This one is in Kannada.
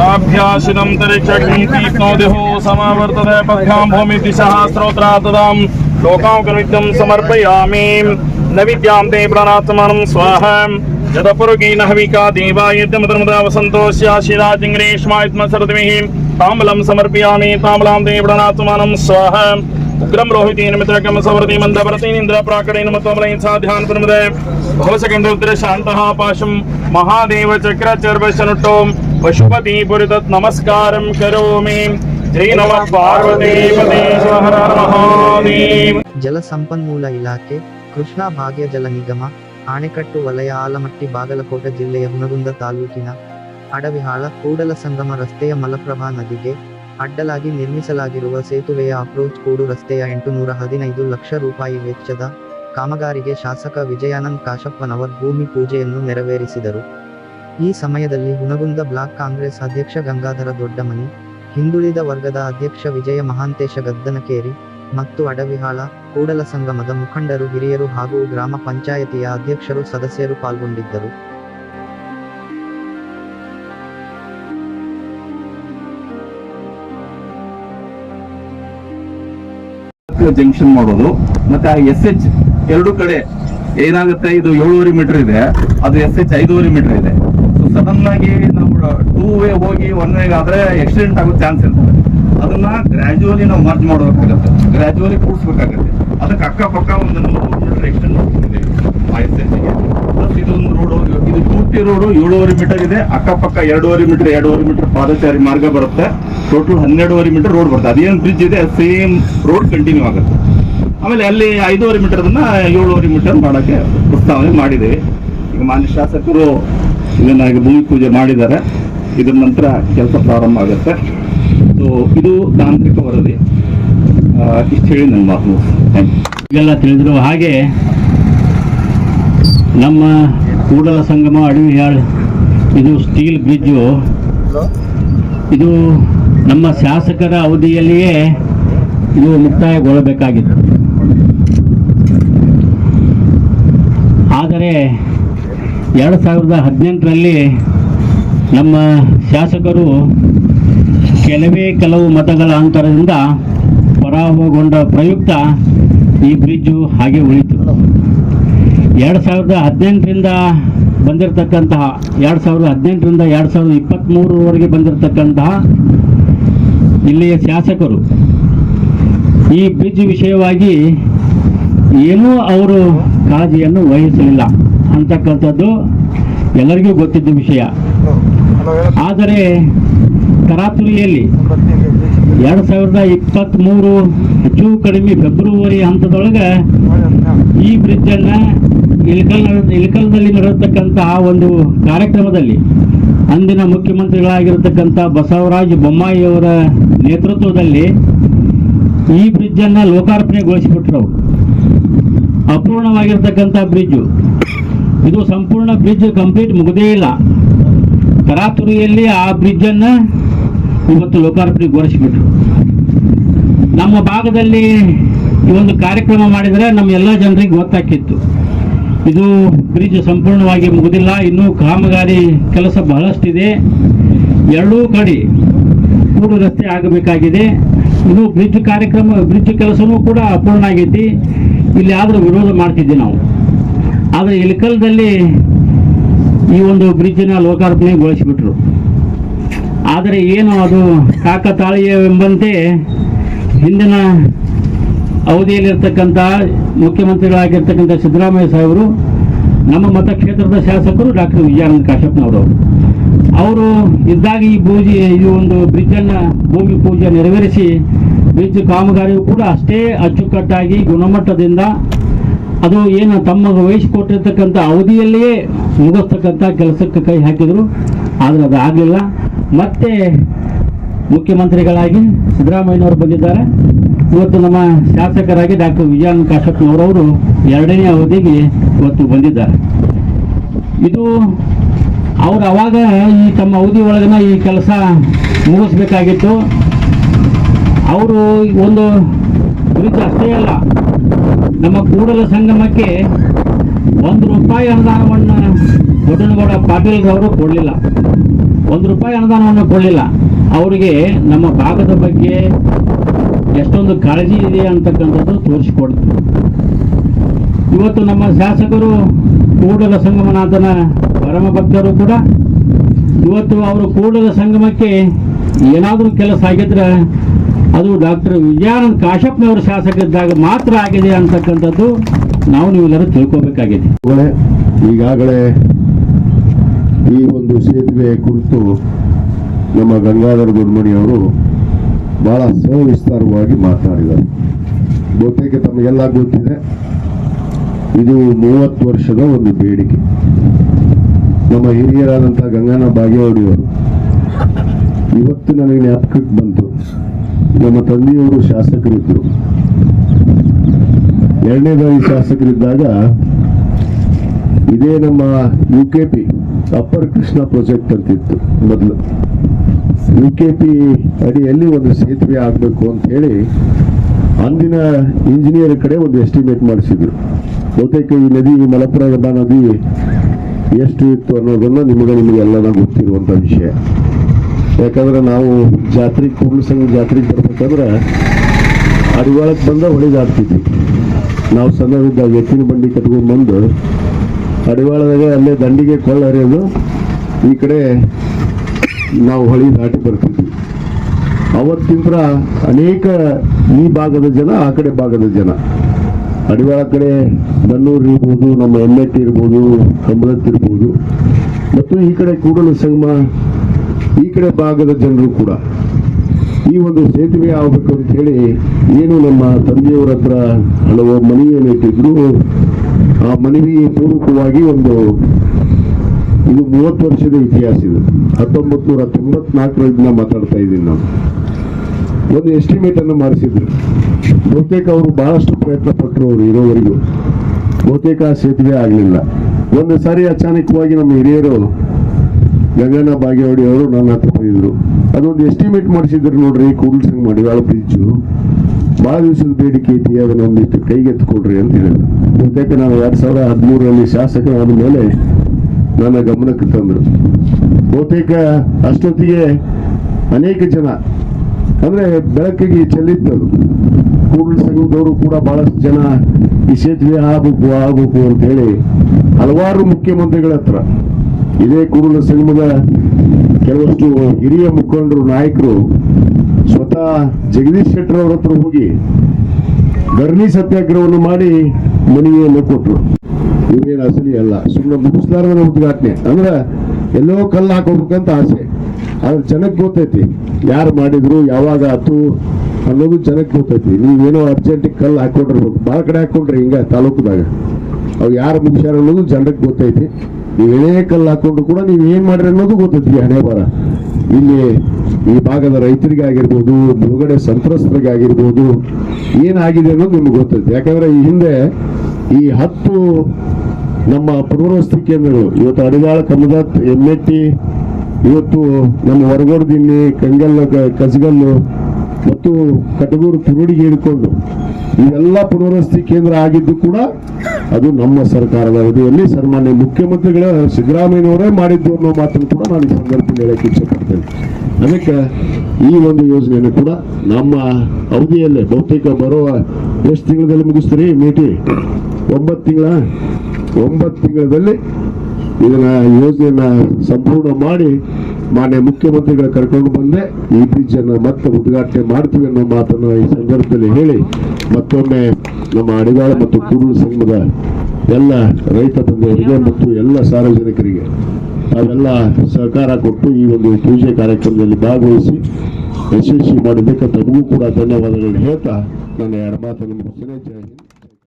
नाभ्याशिनं तरिक्षग्नितीक्ष्णोदेहो समावर्तते पद्भ्यां भूमि दिशः स्त्रोत्रातदां लोकां कृत्यं समर्पयामि न विद्यां ते प्राणात्मानं स्वाहा यदपुरुगीन हविका देवायद्यमधर्मदा वसन्तोष्याशिराजिङ्ग्रेष्मायत्मसरतिमिः ताम्बलं समर्पयामि ताम्बलां ते प्राणात्मानं स्वाहा उग्रं रोहितेन मित्रकं सवर्ति मन्दभरतेनिन्द्र प्राकटेन मत्वमलयं साध्यान् प्रमदे भवसकण्डोत्तर शान्तः पाशं महादेव चक्रचर्वशनुटो पशुपति पुरितत् नमस्कारं करोमि जय नमः पार्वती पते हर हर महादेव ಜಲಸಂಪನ್ಮೂಲ ಇಲಾಖೆ ಕೃಷ್ಣಾ ಭಾಗ್ಯ ಜಲ ನಿಗಮ ಆಣೆಕಟ್ಟು ವಲಯ ಆಲಮಟ್ಟಿ ಬಾಗಲಕೋಟೆ ಜಿಲ್ಲೆಯ ಹುನಗುಂದ ತಾಲೂಕಿನ ಅಡವಿಹಾಳ ಕೂಡಲ ಸಂಗಮ ರಸ್ತೆಯ ಮಲಪ್ರಭಾ ನದಿಗೆ ಅಡ್ಡಲಾಗಿ ನಿರ್ಮಿಸಲಾಗಿರುವ ಸೇತುವೆಯ ಅಪ್ರೋಚ್ ಕೂಡು ರಸ್ತೆಯ ಎಂಟುನೂರ ಹದಿನೈದು ಲಕ್ಷ ರೂಪಾಯಿ ವೆಚ್ಚದ ಕಾಮಗಾರಿಗೆ ಶಾಸಕ ವಿಜಯಾನಂದ್ ಕಾಶಪ್ಪನವರ್ ಭೂಮಿ ಪೂಜೆಯನ್ನು ನೆರವೇರಿಸಿದರು ಈ ಸಮಯದಲ್ಲಿ ಹುನಗುಂದ ಬ್ಲಾಕ್ ಕಾಂಗ್ರೆಸ್ ಅಧ್ಯಕ್ಷ ಗಂಗಾಧರ ದೊಡ್ಡಮನಿ, ಹಿಂದುಳಿದ ವರ್ಗದ ಅಧ್ಯಕ್ಷ ವಿಜಯ ಮಹಾಂತೇಶ ಗದ್ದನಕೇರಿ ಮತ್ತು ಅಡವಿಹಾಳ, ಕೂಡಲ ಸಂಗಮದ ಮುಖಂಡರು, ಹಿರಿಯರು ಹಾಗೂ ಗ್ರಾಮ ಪಂಚಾಯತಿಯ ಅಧ್ಯಕ್ಷರು ಸದಸ್ಯರು ಪಾಲ್ಗೊಂಡಿದ್ದರು. ಜಂಕ್ಷನ್ ಮಾಡೋದು, ಮತ್ತೆ ಆ ಎಸ್ ಎಚ್ ಎರಡು ಕಡೆ ಏನಾಗುತ್ತೆ? ಇದು ಏಳುವರೆ ಮೀಟರ್ ಇದೆ. ಅದು ಎಸ್ ಎಚ್ ಐದೂವರೆ ಮೀಟರ್ ಇದೆ. ಸಡನ್ ಆಗಿ ನಾವು ಟೂ ವೇ ಹೋಗಿ ಒನ್ ವೇ ಆದ್ರೆ ಆಕ್ಸಿಡೆಂಟ್ ಆಗೋ ಚಾನ್ಸ್ ಇರ್ತದೆ. ಅದನ್ನ ಗ್ರಾಜುವಲಿ ನಾವು ಮರ್ಜ್ ಮಾಡಬೇಕಾಗತ್ತೆ. ಗ್ರಾಜುವಲಿ ಕೂಡಿಸ್ಬೇಕಾಗತ್ತೆ. ಅದಕ್ಕೆ ಅಕ್ಕಪಕ್ಕ ಒಂದು ನೂರು ಮೀಟರ್ ಎಕ್ಸ್ಟೆಂಡ್ಗೆ. ಪ್ಲಸ್ ಇದೊಂದು ರೋಡ್ ಇದು ಪೂರ್ತಿ ರೋಡು ಏಳುವರೆ ಮೀಟರ್ ಇದೆ. ಅಕ್ಕಪಕ್ಕ ಎರಡೂವರೆ ಮೀಟರ್ ಎರಡೂವರೆ ಮೀಟರ್ ಪಾದಚಾರಿ ಮಾರ್ಗ ಬರುತ್ತೆ. ಟೋಟಲ್ ಹನ್ನೆರಡುವರೆ ಮೀಟರ್ ರೋಡ್ ಬರುತ್ತೆ. ಅದೇನು ಬ್ರಿಡ್ಜ್ ಇದೆ ಸೇಮ್ ರೋಡ್ ಕಂಟಿನ್ಯೂ ಆಗುತ್ತೆ. ಆಮೇಲೆ ಅಲ್ಲಿ ಐದೂವರೆ ಮೀಟರ್ ಅದನ್ನ ಏಳುವರೆ ಮೀಟರ್ ಮಾಡೋಕ್ಕೆ ಪ್ರಸ್ತಾವನೆ ಮಾಡಿದ್ದೇವೆ ಈಗ ಮಾನ್ಯ ಶಾಸಕರು ಇದನ್ನ ಈಗ ಭೂಮಿ ಪೂಜೆ ಮಾಡಿದ್ದಾರೆ. ಇದರ ನಂತರ ಕೆಲಸ ಪ್ರಾರಂಭ ಆಗುತ್ತೆ. ಸೊ ಇದು ತಾಂತ್ರಿಕ ವರದಿ. ಇಷ್ಟು ಹೇಳಿ ನನ್ನ ಮಾತು. ಈಗೆಲ್ಲ ತಿಳಿದಿರುವ ಹಾಗೆ ನಮ್ಮ ಕೂಡಲ ಸಂಗಮ ಅಡವಿಹಾಳ್ ಇದು ಸ್ಟೀಲ್ ಬ್ರಿಡ್ಜು. ಇದು ನಮ್ಮ ಶಾಸಕರ ಅವಧಿಯಲ್ಲಿಯೇ ಇದು ಮುಕ್ತಾಯಗೊಳ್ಳಬೇಕಾಗಿತ್ತು. ಆದರೆ ಎರಡು ಸಾವಿರದ ಹದಿನೆಂಟರಲ್ಲಿ ನಮ್ಮ ಶಾಸಕರು ಕೆಲವೇ ಕೆಲವು ಮತಗಳ ಅಂತರದಿಂದ ಪರಾಭವಗೊಂಡ ಪ್ರಯುಕ್ತ ಈ ಬ್ರಿಡ್ಜು ಹಾಗೆ ಉಳಿತು. ಎರಡು ಸಾವಿರದ ಹದಿನೆಂಟರಿಂದ ಬಂದಿರತಕ್ಕಂತಹ, ಎರಡು ಸಾವಿರದ ಹದಿನೆಂಟರಿಂದ ಎರಡು ಸಾವಿರದ ಇಪ್ಪತ್ತ್ಮೂರವರೆಗೆ ಬಂದಿರತಕ್ಕಂತಹ ಇಲ್ಲಿಯ ಶಾಸಕರು ಈ ಬ್ರಿಡ್ಜ್ ವಿಷಯವಾಗಿ ಏನೂ ಅವರು ಕಾಳಜಿಯನ್ನು ವಹಿಸಲಿಲ್ಲ. ಅಂತಕ್ಕಂಥದ್ದು ಎಲ್ಲರಿಗೂ ಗೊತ್ತಿದ್ದ ವಿಷಯ. ಆದರೆ ತರಾತುರಿಯಲ್ಲಿ ಎರಡು ಸಾವಿರದ ಇಪ್ಪತ್ತ್ಮೂರು ಹೆಚ್ಚು ಕಡಿಮೆ ಫೆಬ್ರವರಿ ಹಂತದೊಳಗೆ ಈ ಬ್ರಿಡ್ಜನ್ನು ಇಳಕಲ್ ಇಳಕಲ್ನಲ್ಲಿ ನಡೆಯತಕ್ಕಂಥ ಆ ಒಂದು ಕಾರ್ಯಕ್ರಮದಲ್ಲಿ ಅಂದಿನ ಮುಖ್ಯಮಂತ್ರಿಗಳಾಗಿರತಕ್ಕಂಥ ಬಸವರಾಜ ಬೊಮ್ಮಾಯಿಯವರ ನೇತೃತ್ವದಲ್ಲಿ ಈ ಬ್ರಿಡ್ಜನ್ನು ಲೋಕಾರ್ಪಣೆಗೊಳಿಸಿಬಿಟ್ರು ಅವರು. ಅಪೂರ್ಣವಾಗಿರ್ತಕ್ಕಂಥ ಬ್ರಿಡ್ಜು. ಇದು ಸಂಪೂರ್ಣ ಬ್ರಿಡ್ಜ್ ಕಂಪ್ಲೀಟ್ ಮುಗದೇ ಇಲ್ಲ. ತರಾತುರಿಯಲ್ಲಿ ಆ ಬ್ರಿಡ್ಜನ್ನು ಇವತ್ತು ಲೋಕಾರ್ಪಣೆಗೊಳಿಸಿಬಿಟ್ರು ನಮ್ಮ ಭಾಗದಲ್ಲಿ ಈ ಒಂದು ಕಾರ್ಯಕ್ರಮ ಮಾಡಿದರೆ ನಮ್ಮ ಎಲ್ಲ ಜನರಿಗೆ ಗೊತ್ತಾಕಿತ್ತು ಇದು ಬ್ರಿಡ್ಜ್ ಸಂಪೂರ್ಣವಾಗಿ ಮುಗಿದಿಲ್ಲ. ಇನ್ನೂ ಕಾಮಗಾರಿ ಕೆಲಸ ಬಹಳಷ್ಟಿದೆ. ಎರಡೂ ಕಡೆ ಕೂಡು ರಸ್ತೆ ಆಗಬೇಕಾಗಿದೆ. ಇನ್ನು ಬ್ರಿಡ್ಜ್ ಕಾರ್ಯಕ್ರಮ, ಬ್ರಿಡ್ಜ್ ಕೆಲಸವೂ ಕೂಡ ಅಪೂರ್ಣ ಆಗೈತಿ. ಇಲ್ಲಿ ಆದರೂ ವಿರೋಧ ಮಾಡ್ತಿದ್ದೆ ನಾವು. ಆದರೆ ಇಳಕಲ್ದಲ್ಲಿ ಈ ಒಂದು ಬ್ರಿಡ್ಜನ್ನ ಲೋಕಾರ್ಪಣೆಗೊಳಿಸಿಬಿಟ್ರು ಆದರೆ ಏನು ಅದು ಕಾಕತಾಳೀಯವೆಂಬಂತೆ ಹಿಂದಿನ ಅವಧಿಯಲ್ಲಿರ್ತಕ್ಕಂಥ ಮುಖ್ಯಮಂತ್ರಿಗಳಾಗಿರ್ತಕ್ಕಂಥ ಸಿದ್ದರಾಮಯ್ಯ ಸಾಹೇಬರು ನಮ್ಮ ಮತಕ್ಷೇತ್ರದ ಶಾಸಕರು ಡಾಕ್ಟರ್ ವಿಜಯಾನಂದ ಕಾಶಪ್ಪನವರು ಅವರು ಇದ್ದಾಗ ಈ ಭೂಜಿ, ಈ ಒಂದು ಬ್ರಿಡ್ಜನ್ನು ಭೂಮಿ ಪೂಜೆ ನೆರವೇರಿಸಿ ಬ್ರಿಡ್ಜ್ ಕಾಮಗಾರಿಯು ಕೂಡ ಅಷ್ಟೇ ಅಚ್ಚುಕಟ್ಟಾಗಿ ಗುಣಮಟ್ಟದಿಂದ ಅದು ಏನು ತಮ್ಮ ವಹಿಸಿಕೊಟ್ಟಿರ್ತಕ್ಕಂಥ ಅವಧಿಯಲ್ಲಿಯೇ ಮುಗಿಸ್ತಕ್ಕಂಥ ಕೆಲಸಕ್ಕೆ ಕೈ ಹಾಕಿದರು. ಆದರೆ ಅದು ಆಗಲಿಲ್ಲ. ಮತ್ತೆ ಮುಖ್ಯಮಂತ್ರಿಗಳಾಗಿ ಸಿದ್ದರಾಮಯ್ಯನವರು ಬಂದಿದ್ದಾರೆ. ಇವತ್ತು ನಮ್ಮ ಶಾಸಕರಾಗಿ ಡಾಕ್ಟರ್ ವಿಜಯಾನಂದ ಕಾಶಪ್ಪನವರವರು ಎರಡನೇ ಅವಧಿಗೆ ಇವತ್ತು ಬಂದಿದ್ದಾರೆ. ಇದು ಅವರು ಅವಾಗ ಈ ತಮ್ಮ ಅವಧಿ ಒಳಗನ ಈ ಕೆಲಸ ಮುಗಿಸ್ಬೇಕಾಗಿತ್ತು. ಅವರು ಒಂದು ಕುರಿತು ಅಷ್ಟೇ ಅಲ್ಲ. ನಮ್ಮ ಕೂಡಲ ಸಂಗಮಕ್ಕೆ ಒಂದು ರೂಪಾಯಿ ಅನುದಾನವನ್ನು ದೊಡ್ಡನಗೌಡ ಪಾಟೀಲ್ ಅವರು ಕೊಡಲಿಲ್ಲ. ಒಂದು ರೂಪಾಯಿ ಅನುದಾನವನ್ನು ಕೊಡಲಿಲ್ಲ. ಅವರಿಗೆ ನಮ್ಮ ಭಾಗದ ಬಗ್ಗೆ ಎಷ್ಟೊಂದು ಕಾಳಜಿ ಇದೆ ಅಂತಕ್ಕಂಥದ್ದು ತೋರಿಸಿಕೊಡ್ತು. ಇವತ್ತು ನಮ್ಮ ಶಾಸಕರು ಕೂಡಲ ಸಂಗಮನಾಥನ ಪರಮ ಭಕ್ತರು ಕೂಡ ಇವತ್ತು ಅವರು ಕೂಡಲ ಸಂಗಮಕ್ಕೆ ಏನಾದರೂ ಕೆಲಸ ಆಗಿದ್ರೆ ಅದು ಡಾಕ್ಟರ್ ವಿಜಯಾನಂದ ಶಾಸಕ ಶಾಸಕರಿದ್ದಾಗ ಮಾತ್ರ ಆಗಿದೆ ಅಂತಕ್ಕಂಥದ್ದು ನಾವು ನೀವೆಲ್ಲರೂ ತಿಳ್ಕೋಬೇಕಾಗಿದೆ. ಈಗಾಗಲೇ ಈ ಒಂದು ಸೇತುವೆ ಕುರಿತು ನಮ್ಮ ಗಂಗಾಧರ ದೊಡ್ಮಣಿ ಅವರು ಬಹಳ ಸವಿಸ್ತಾರವಾಗಿ ಮಾತನಾಡಿದರು ಬಹುತೇಕ ತಮಗೆಲ್ಲ ಗೊತ್ತಿದೆ, ಇದು ಮೂವತ್ತು ವರ್ಷದ ಒಂದು ಬೇಡಿಕೆ. ನಮ್ಮ ಹಿರಿಯರಾದಂಥ ಗಂಗಾನ ಬಾಗೇವಾಡಿಯವರು, ಇವತ್ತು ನನಗೆ ಜ್ಞಾಪಕಕ್ಕೆ ಬಂತು. ನಮ್ಮ ತಂದೆಯವರು ಶಾಸಕರಿದ್ದರು. ಎರಡನೇ ಬಾರಿ ಶಾಸಕರಿದ್ದಾಗ ಇದೇ ನಮ್ಮ U K P upper Krishna project ಅಂತಿತ್ತು ಮೊದಲು. ಯು ಕೆ ಪಿ ಅಡಿಯಲ್ಲಿ ಒಂದು ಸೇತುವೆ ಆಗಬೇಕು ಅಂತ ಹೇಳಿ ಅಂದಿನ ಇಂಜಿನಿಯರ್ ಕಡೆ ಒಂದು ಎಸ್ಟಿಮೇಟ್ ಮಾಡಿಸಿದ್ರು. ಬಹುತೇಕ ಈ ನದಿ ಮಲಪ್ರಭಾ ನದಿ ಎಷ್ಟು ಇತ್ತು ಅನ್ನೋದನ್ನ ನಿಮಗೆ ನಿಮಗೆಲ್ಲ ಗೊತ್ತಿರುವಂಥ ವಿಷಯ. ಯಾಕಂದ್ರೆ ನಾವು ಜಾತ್ರೆ ಕೂಡಲು ಸಂಘ ಜಾತ್ರೆಗೆ ಬರ್ಬೇಕಂದ್ರೆ ಅಡಿವಾಳಕ್ಕೆ ಬಂದ ಹೊಳಿದಾಡ್ತಿದ್ವಿ ನಾವು ಸಣ್ಣವಿದ್ದಾಗ ಎತ್ತಿನ ಬಂಡಿ ಕಟ್ಕೊಂಡು ಬಂದು ಅಡಿವಾಳದಾಗ ಅಲ್ಲೇ ದಂಡಿಗೆ ಕೊಳ್ಳ ಹರಿಯೋದು, ಈ ಕಡೆ ನಾವು ಹೊಳಿ ದಾಟಿ ಬರ್ತಿದ್ವಿ. ಅವತ್ತಿಂದ ಅನೇಕ ಈ ಭಾಗದ ಜನ, ಆ ಕಡೆ ಭಾಗದ ಜನ. ಅಡಿವಾಳ ಕಡೆ ಬನ್ನೂರು ಇರ್ಬೋದು, ನಮ್ಮ ಎಮ್ಮೆಟ್ ಇರ್ಬೋದು ಕಮಲತ್ ಇರ್ಬೋದು. ಮತ್ತು ಈ ಕಡೆ ಕೂಡಲು ಸಂಗಮ ಈ ಕಡೆ ಭಾಗದ ಜನರು ಕೂಡ ಈ ಒಂದು ಸೇತುವೆ ಆಗಬೇಕು ಅಂತ ಹೇಳಿ ಏನು ನಮ್ಮ ತಂದೆಯವರ ಹತ್ರ ಹಲವು ಮನವಿಯನ್ನು ಇಟ್ಟಿದ್ರು. ಆ ಮನವಿ ಪೂರ್ವಕವಾಗಿ ಒಂದು ಇದು ಮೂವತ್ತು ವರ್ಷದ ಇತಿಹಾಸ ಇದು. ಹತ್ತೊಂಬತ್ತು ನೂರ ತೊಂಬತ್ನಾಲ್ಕರಿಂದ ಮಾತಾಡ್ತಾ ಇದ್ದೀನಿ ನಾನು. ಒಂದು ಎಸ್ಟಿಮೇಟ್ ಅನ್ನು ಮಾಡಿಸಿದ್ರು. ಬಹುತೇಕ ಅವರು ಬಹಳಷ್ಟು ಪ್ರಯತ್ನ ಪಟ್ಟರು ಅವರು ಇರೋವರೆಗೂ. ಬಹುತೇಕ ಸೇತುವೆ ಆಗಲಿಲ್ಲ. ಒಂದು ಸಾರಿ ಅಚಾನಕವಾಗಿ ನಮ್ಮ ಹಿರಿಯರು ಗಂಗಣ್ಣ ಬಾಗೇವಾಡಿ ಅವರು ನನ್ನ ಹತ್ರ ಬಂದಿದ್ರು. ಅದೊಂದು ಎಸ್ಟಿಮೇಟ್ ಮಾಡಿಸಿದ್ರು ನೋಡ್ರಿ ಕೂಡಲ್ ಸಂಘ ಮಡಿವಾಳ ಬ್ರಿಡ್ಜು ಭಾಳ ದಿವಸದ ಬೇಡಿಕೆ ಐತಿ, ಅದನ್ನ ಒಂದಿಷ್ಟು ಕೈಗೆತ್ತಿಕೊಡ್ರಿ ಅಂತ ಹೇಳಿದ್ರು. ಬಹುತೇಕ ನಾನು ಎರಡ್ ಸಾವಿರದ ಹದಿಮೂರರಲ್ಲಿ ಶಾಸಕರಾದ ಮೇಲೆ ನನ್ನ ಗಮನಕ್ಕೆ ತಂದರು. ಬಹುತೇಕ ಅಷ್ಟೊತ್ತಿಗೆ ಅನೇಕ ಜನ, ಅಂದ್ರೆ ಬೆಳಕಿಗೆ ಚೆಲ್ಲಿತ್ತದು ಕೂಡಲ ಸಂಘದವರು ಕೂಡ ಬಹಳಷ್ಟು ಜನ ಈ ಸೇತುವೆ ಆಗಬೇಕು ಅಂತ ಹೇಳಿ ಹಲವಾರು ಮುಖ್ಯಮಂತ್ರಿಗಳ ಹತ್ರ ಇದೇ ಕುರುಡ ಸಂಗಮದ ಕೆಲವಷ್ಟು ಹಿರಿಯ ಮುಖಂಡರು, ನಾಯಕರು, ಸ್ವತಃ ಜಗದೀಶ್ ಶೆಟ್ಟರ್ ಅವ್ರ ಹತ್ರ ಹೋಗಿ ಧರಣಿ ಸತ್ಯಾಗ್ರಹವನ್ನು ಮಾಡಿ ಮನೆಯೇ ಕೊಟ್ಟರು ಇವೇನು ಅಸಲಿ ಅಲ್ಲ ಸುಮ್ಮನೆ ಮುಗಿಸ್ಲಾರದ ಉದ್ಘಾಟನೆ. ಅಂದ್ರೆ ಎಲ್ಲೋ ಕಲ್ಲು ಹಾಕೋಬೇಕಂತ ಆಸೆ. ಆದ್ರೆ ಜನಕ್ಕೆ ಗೊತ್ತೈತಿ, ಯಾರು ಮಾಡಿದ್ರು, ಯಾವಾಗ ಆತು ಅನ್ನೋದು ಜನಕ್ಕೆ ಗೊತ್ತೈತಿ. ನೀವೇನೋ ಅರ್ಜೆಂಟಿಗೆ ಕಲ್ಲು ಹಾಕೊಂಡಿರ್ಬೇಕು ಭಾಳ ಕಡೆ ಹಾಕೊಂಡ್ರಿ ಹಿಂಗ ತಾಲೂಕದಾಗ. ಅವು ಯಾರು ಮುಗಿಸ್ಯಾರ ಅನ್ನೋದು ಜನಕ್ಕೆ ಗೊತ್ತೈತಿ. ನೀವು ಎಳೆ ಕಲ್ಲು ಕೂಡ ನೀವು ಏನ್ ಮಾಡ್ರಿ ಅನ್ನೋದು ಗೊತ್ತೈತಿ ಹಣೆ ಬರ ಇಲ್ಲಿ ಈ ಭಾಗದ ರೈತರಿಗೆ ಆಗಿರ್ಬೋದು ಮುಳುಗಡೆ ಸಂತ್ರಸ್ತರಿಗೆ ಆಗಿರ್ಬೋದು ಏನಾಗಿದೆ ಅನ್ನೋದು ನಿಮ್ಗೆ ಗೊತ್ತೈತಿ ಯಾಕಂದ್ರೆ ಈ ಹಿಂದೆ ಈ ಹತ್ತು ನಮ್ಮ ಪುನರ್ವಸತಿ ಕೇಂದ್ರಗಳು, ಇವತ್ತು ಅಡಿಗಾಳ ಕಮದಾತ್ ಎಮ್ಮೆಟ್ಟಿ, ಇವತ್ತು ನಮ್ಮ ಹೊರಗೋಡ ದಿನ್ನಿ ಕಂಗಲ್ಲು ಕ- ಕಸಗಲ್ಲು ಮತ್ತು ಕಟಗೂರು ತುರುಡಿಗೆ ಹಿಡ್ಕೊಂಡು ಇವೆಲ್ಲ ಪುನರ್ವಸತಿ ಕೇಂದ್ರ ಆಗಿದ್ದು ಕೂಡ ಅದು ನಮ್ಮ ಸರ್ಕಾರದ ಅವಧಿಯಲ್ಲಿ ಸನ್ಮಾನ್ಯ ಮುಖ್ಯಮಂತ್ರಿಗಳ ಸಿದ್ದರಾಮಯ್ಯನವರೇ ಮಾಡಿದ್ದು ಅನ್ನೋ ಮಾತನ್ನು ಕೂಡ ನಾನು ಈ ಸಂದರ್ಭದಲ್ಲಿ ಹೇಳಕ್ಕೆ ಇಚ್ಛೆಪಡ್ತೇನೆ. ಅದಕ್ಕೆ ಈ ಒಂದು ಯೋಜನೆಯನ್ನು ಕೂಡ ನಮ್ಮ ಅವಧಿಯಲ್ಲೇ, ಬಹುತೇಕ ಬರುವ ಎಷ್ಟು ತಿಂಗಳಲ್ಲಿ ಮುಗಿಸ್ತೀರಿ ಮೀಟಿ ಒಂಬತ್ತು ತಿಂಗಳ? ಒಂಬತ್ತು ತಿಂಗಳಲ್ಲಿ ಇದನ್ನ ಯೋಜನೆಯನ್ನ ಸಂಪೂರ್ಣ ಮಾಡಿ ಮಾನ್ಯ ಮುಖ್ಯಮಂತ್ರಿಗಳ ಕರ್ಕೊಂಡು ಬಂದೆ. ಈ ಬ್ರಿಡ್ಜ್ ಅನ್ನು ಮತ್ತೆ ಉದ್ಘಾಟನೆ ಮಾಡ್ತೀವಿ ಅನ್ನೋ ಮಾತನ್ನು ಈ ಸಂದರ್ಭದಲ್ಲಿ ಹೇಳಿ, ಮತ್ತೊಮ್ಮೆ ನಮ್ಮ ಅಡಿಗಾಳ ಮತ್ತು ಕೂಡಲ ಸಂಘದ ಎಲ್ಲ ರೈತ ಬಂಧುವರಿಗೆ ಮತ್ತು ಎಲ್ಲ ಸಾರ್ವಜನಿಕರಿಗೆ ತಾವೆಲ್ಲ ಸಹಕಾರ ಕೊಟ್ಟು ಈ ಒಂದು ಪೂಜೆ ಕಾರ್ಯಕ್ರಮದಲ್ಲಿ ಭಾಗವಹಿಸಿ ಯಶಸ್ವಿ ಮಾಡಿದ್ದಕ್ಕೆ ತಮಗೂ ಕೂಡ ಧನ್ಯವಾದಗಳನ್ನು ಹೇಳ್ತಾ ನನ್ನ ಎರಡು ಮಾತನ್ನು ಮುಗಿಸ್ತೇನೆ. ಜೈ ಹಿಂದ್.